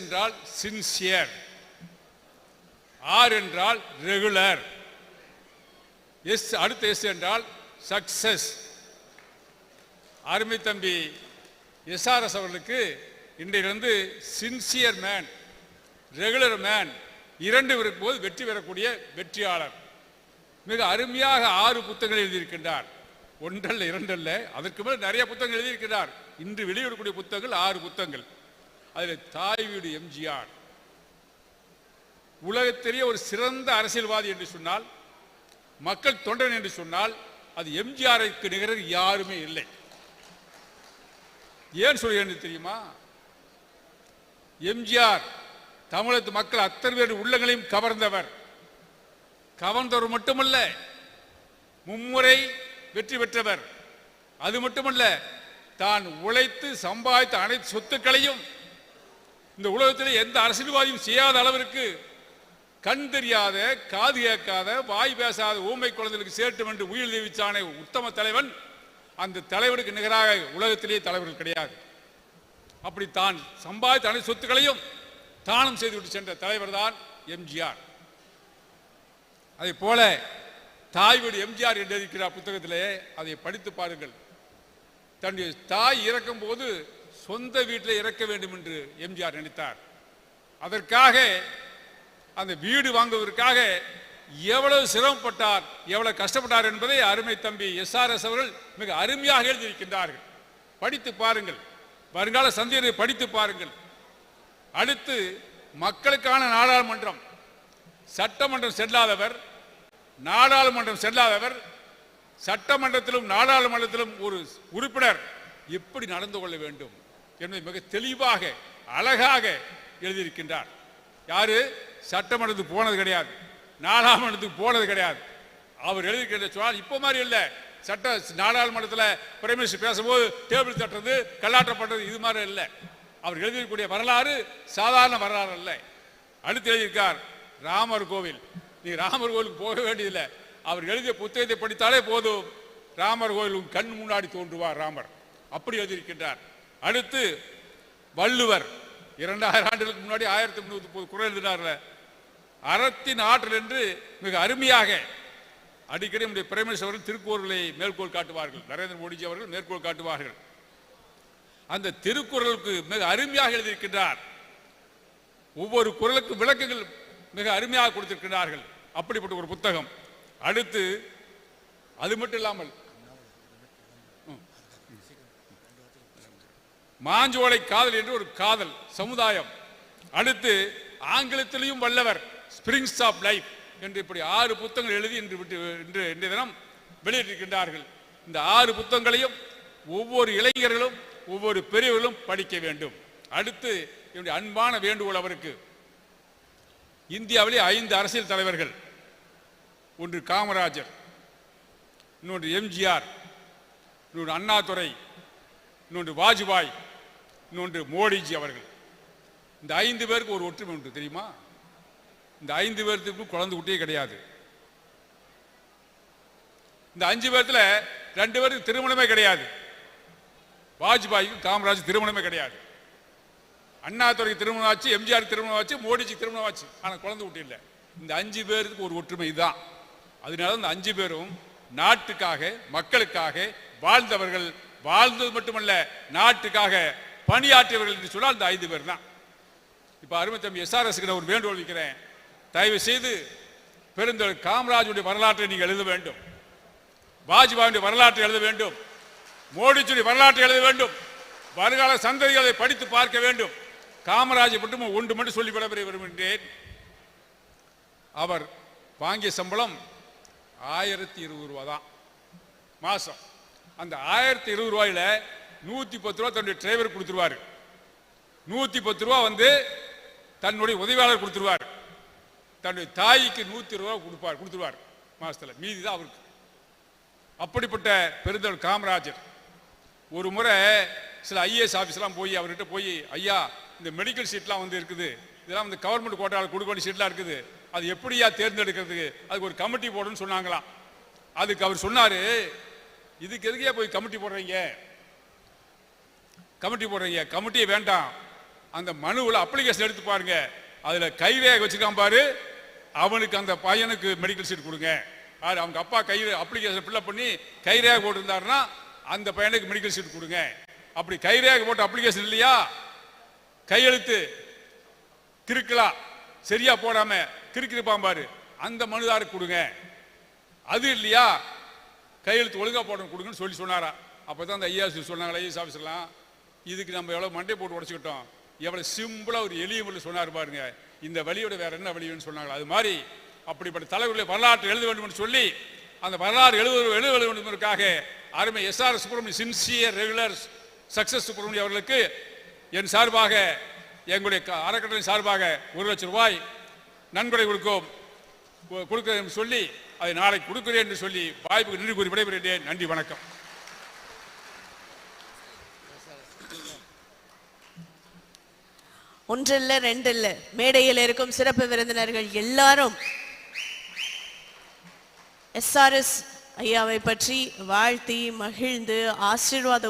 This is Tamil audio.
என்றால் சின்சியர் ஆர் என்றால் ரெகுலர் எஸ் அடுத்த எஸ் என்றால் சக்சஸ் அருமை தம்பி எஸ்ஆர்எஸ் அவர்களுக்கு இன்றையிலிருந்து சின்சியர் மேன் ரெகுலர் மேன் இரண்டு இருக்கும்போது வெற்றி பெறக்கூடிய வெற்றியாளர். மிக அருமையாக ஆறு புத்தகங்கள் எழுதியிருக்கின்றார். ஒன்றல்ல இரண்டல்ல அதற்கு மேல் நிறைய புத்தகங்கள் எழுதியிருக்கிறார் இன்று வெளியிடக்கூடிய புத்தகங்கள் ஆறு புத்தகங்கள். அதில் தாய் வீடு எம்ஜிஆர். உலகத்திலேயே ஒரு சிறந்த அரசியல்வாதி என்று சொன்னால் மக்கள் தொண்டன் என்று சொன்னால் அது எம்ஜிஆருக்கு நிகரர் யாருமே இல்லை. ஏன் சொல்கிறேன் தெரியுமா? எம்ஜிஆர் தமிழத்து மக்கள் அத்தனை பேர் உள்ளங்களையும் கவர்ந்தவர். கவர்ந்தவர் மட்டுமல்ல மும்முறை வெற்றி பெற்றவர். அது மட்டுமல்ல தான் உழைத்து சம்பாதித்த அனைத்து சொத்துக்களையும் இந்த உலகத்தில் எந்த அரசியல்வாதியும் செய்யாத அளவிற்கு கண் தெரியாத காது கேட்காத வாய் பேசாத ஊமை குழந்தைகளுக்கு சேட்டும் என்று உயிர் தெரிவிச்சானே உத்தம தலைவன் அந்த தலைவருக்கு நிகராக உலகத்திலேயே தலைவர்கள் கிடையாது. அப்படி தான் சம்பாதித்த அனைத்து சொத்துக்களையும் தானம் செய்துவிட்டு சென்ற தலைவர் தான் எம்ஜிஆர். அதே போல தாய் வீடு எம்ஜிஆர் என்று இருக்கிறார் புத்தகத்திலே அதை படித்து பாருங்கள். தன்னுடைய தாய் இறக்கும் போது சொந்த வீட்டில் இறக்க வேண்டும் என்று எம்ஜிஆர் நினைத்தார். அதற்காக அந்த வீடு வாங்குவதற்காக எவ்வளவு சிரமப்பட்டார் எவ்வளவு கஷ்டப்பட்டார் என்பதை அருமை தம்பி எஸ்ஆர்எஸ் அவர்கள் மிக அருமையாக எழுதியிருக்கின்றார்கள். படித்து பாருங்கள். வருங்கால சந்தையை படித்து பாருங்கள். அடுத்து மக்களுக்கான நாடாளுமன்றம். சட்டமன்றம் செல்லாதவர் நாடாளுமன்றம் செல்லாதவர் சட்டமன்றத்திலும் நாடாளுமன்றத்திலும் ஒரு உறுப்பினர் எப்படி நடந்து கொள்ள வேண்டும்? என்பதை மிக தெளிவாக அழகாக எழுதியிருக்கின்றார். யாரு? சட்டமன்றத்துக்கு போனது கிடையாது. நாடாளுமன்றத்துக்கு போனது கிடையாது. அவர் எழுதியிருக்கின்ற சொன்னால் இப்போ மாதிரி இல்லை. சட்ட நாடாளுமன்றத்தில் பிரைம் மினிஸ்டர் பேசும்போது டேபிள் தட்டுறது கல்லாட்டம் இது மாதிரி இல்லை. அவர் எழுதியிருக்கக்கூடிய வரலாறு சாதாரண வரலாறு அல்ல அடுத்து எழுதியிருக்கார் ராமர் கோவில். நீ ராமர் கோவிலுக்கு போக வேண்டியதில்லை. அவர் எழுதிய புத்தகத்தை படித்தாலே போதும். ராமர் கோவில் கண் முன்னாடி தோன்றுவார் ராமர். அப்படி எழுதியிருக்கின்றார். அடுத்து வள்ளுவர். இரண்டாயிரம் ஆண்டுகளுக்கு முன்னாடி ஆயிரத்தி முன்னூத்தி முப்பது குரல் எழுதினார்ல. அறத்தின் ஆற்றல் என்று மிக அருமையாக அடிக்கடி நம்முடைய பிரைம் மினிஸ்டர் அவர்கள் திருக்குறளை மேற்கோள் காட்டுவார்கள். நரேந்திர மோடிஜி அவர்கள் மேற்கோள் காட்டுவார்கள். அந்த திருக்குறளுக்கு மிக அருமையாக எழுதியிருக்கின்றார். ஒவ்வொரு குறளுக்கும் விளக்கங்கள் மிக அருமையாக கொடுத்திருக்கிறார்கள் அப்படிப்பட்ட ஒரு புத்தகம். அடுத்து அது மட்டும் இல்லாமல் மாஞ்சோலை காதல் என்று ஒரு காதல் சமுதாயம். அடுத்து ஆங்கிலத்திலையும் வல்லவர் ஸ்பிரிங்ஸ் ஆஃப் லைஃப் என்று இப்படி ஆறு புத்தகங்கள் எழுதி இன்று விட்டு இன்று இன்றைய தினம் வெளியிட்டிருக்கின்றார்கள். இந்த ஆறு புத்தகங்களையும் ஒவ்வொரு இளைஞர்களும் ஒவ்வொரு பெரியவர்களும் படிக்க வேண்டும். அடுத்து என்னுடைய அன்பான வேண்டுகோள் அவருக்கு. இந்தியாவிலே ஐந்து அரசியல் தலைவர்கள். ஒன்று காமராஜர் இன்னொன்று எம்ஜிஆர் இன்னொன்று அண்ணாதுரை இன்னொன்று வாஜ்பாய் இன்னொன்று மோடிஜி அவர்கள். இந்த ஐந்து பேருக்கு ஒரு ஒற்றுமை உண்டு தெரியுமா? இந்த ஐந்து பேர்த்துக்கு குழந்தை குட்டியே கிடையாது. இந்த அஞ்சு பேர்த்தில் ரெண்டு பேருக்கு திருமணமே கிடையாது. வாஜ்பாய்க்கு காமராஜ் திருமணமே கிடையாது. அண்ணாதுறைக்கு திருமணம் ஆச்சு எம்ஜிஆர் திருமணம் ஆச்சு மோடிஜி திருமணம் ஆச்சு. ஆனால் குழந்தை குட்டி இல்லை. இந்த அஞ்சு பேருக்கு ஒரு ஒற்றுமை இதுதான். அதனால இந்த அஞ்சு பேரும் நாட்டுக்காக மக்களுக்காக வாழ்ந்தவர்கள். வாழ்ந்தது மட்டுமல்ல நாட்டுக்காக பணியாற்றியவர்கள் என்று சொன்னால் இந்த ஐந்து பேர் தான். இப்போ அருமை தம்பி எஸ்ஆர்எஸ் ஒரு வேண்டுகோள் வைக்கிறேன் தயவு செய்து பெருந்தொழில் காமராஜுடைய வரலாற்றை நீங்கள் எழுத வேண்டும். வாஜ்பாயுடைய வரலாற்றை எழுத வேண்டும். மோடிஜியுடைய வரலாற்றை எழுத வேண்டும். வருங்கால சந்ததிகளை படித்து பார்க்க வேண்டும். காமராஜை மட்டும் ஒன்று மட்டும் சொல்லி விடப்பெற விரும்புகின்றேன். அவர் வாங்கிய சம்பளம் ஆயிரத்தி இருபது ரூபா தான் மாசம். அந்த ஆயிரத்தி இருபது ரூபாயில நூத்தி பத்து ரூபா தன்னுடைய டிரைவர் கொடுத்துருவாரு. நூத்தி பத்து ரூபா வந்து தன்னுடைய உதவியாளர் கொடுத்துருவார். தன்னுடைய தாய்க்கு நூத்தி ரூபா கொடுப்பார் கொடுத்துருவார் மாசத்துல. மீதி தான் அவருக்கு. அப்படிப்பட்ட பெருந்தல் காமராஜர். ஒரு முறை சில ஐஏஎஸ் ஆஃபீஸ்லாம் போய் அவர்கிட்ட போய் ஐயா இந்த மெடிக்கல் சீட்லாம் வந்து இருக்குது. இதெல்லாம் வந்து கவர்மெண்ட் கோட்டாவில் கொடுக்க வேண்டிய சீட்லாம் இருக்குது. அது எப்படியா தேர்ந்தெடுக்கிறதுக்கு? அதுக்கு ஒரு கமிட்டி போடணும்னு சொன்னாங்களாம். அதுக்கு அவர் சொன்னார் இதுக்கு எதுக்கே போய் கமிட்டி போடுறீங்க? கமிட்டி போடுறீங்க. கமிட்டியே வேண்டாம். அந்த மனுவில் அப்ளிகேஷன் எடுத்து பாருங்க. அதில் கைரேகை வச்சுக்காம பாரு. அவனுக்கு அந்த பையனுக்கு மெடிக்கல் சீட் கொடுங்க. யாரு அவங்க அப்பா கை அப்ளிகேஷன் ஃபில்அப் பண்ணி கைரேகை போட்டிருந்தாருன்னா அந்த பையனுக்கு மெடிக்கல் சீட் கொடுங்க. அப்படி கைரேகை போட்ட அப்ளிகேஷன் இல்லையா? கையெழுத்து. கிறுக்கலா. சரியா போடாம கிறுக்கிருப்பான் பாரு. அந்த மனுதாருக்கு கொடுங்க. அது இல்லையா? கையெழுத்து ஒழுங்கா போடணும் கொடுங்கன்னு சொல்லி சொன்னாரா. அப்பதான் அந்த ஐஏஎஸ் சொன்னாங்களா ஐஏஎஸ் ஆஃபீஸர்லாம் இதுக்கு நம்ம எவ்வளோ மண்டை போட்டு உடச்சிக்கிட்டோம். எவ்வளோ சிம்பிளாக ஒரு எளிய முறையில் சொன்னார் பாருங்க. இந்த வழியோட வேற என்ன வழின்னு சொன்னாங்க அது மாதிரி அப்படிப்பட்ட தலைவர்களை வரலாற்று எழுத வேண்டும் என்று சொல்லி அந்த வரலாறு எழுத எழுத வேண்டும் என்பதற்காக அருமை S R Subramania sincere regular success Subramania அவர்களுக்கு என் சார்பாக எங்களுடைய க- அறக்கட்டளை சார்பாக ஒரு லட்சம் ரூபாய் நன்கொடை கொடுக்கும். கொடுக்கிறேன் என்று சொல்லி அதை நாளைக்கு கொடுக்கிறேன் என்று சொல்லி வாய்ப்புக்கு நன்றி கூறி விடைபெறுகிறேன். நன்றி வணக்கம். ஒன்றில்ல ரெண்டில்ல. மேடையில் இருக்கும் சிறப்பு விருந்தினர்கள் எல்லாரும் எஸ்ஆர்எஸ் ஐயாவை பற்றி வாழ்த்தி மகிழ்ந்து ஆசீர்வாத